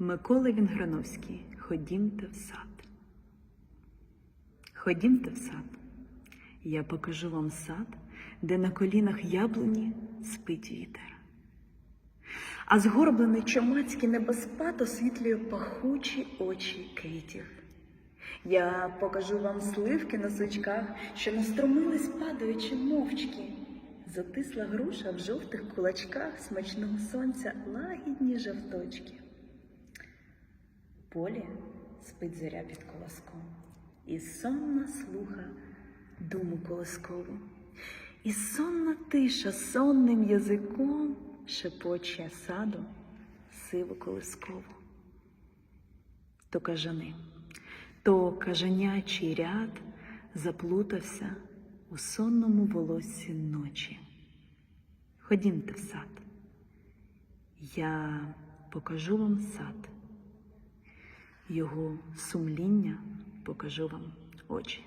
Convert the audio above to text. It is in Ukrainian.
Микола Вінграновський, ходімте в сад. Ходімте в сад. Я покажу вам сад, де на колінах яблуні спить вітер. А згорблений чомацький небоспад освітлює пахучі очі квітів. Я покажу вам сливки на сучках, що настромились, падаючи мовчки. Затисла груша в жовтих кулачках смачного сонця лагідні жовточки. Полі спить зоря під колоском, і сонна слуха думу колоскову, і сонна тиша сонним язиком шепоче саду сиву колискову. То кажани, то кажанячий ряд заплутався у сонному волоссі ночі. Ходімте в сад. Я покажу вам сад. Його сумління покажу вам очі.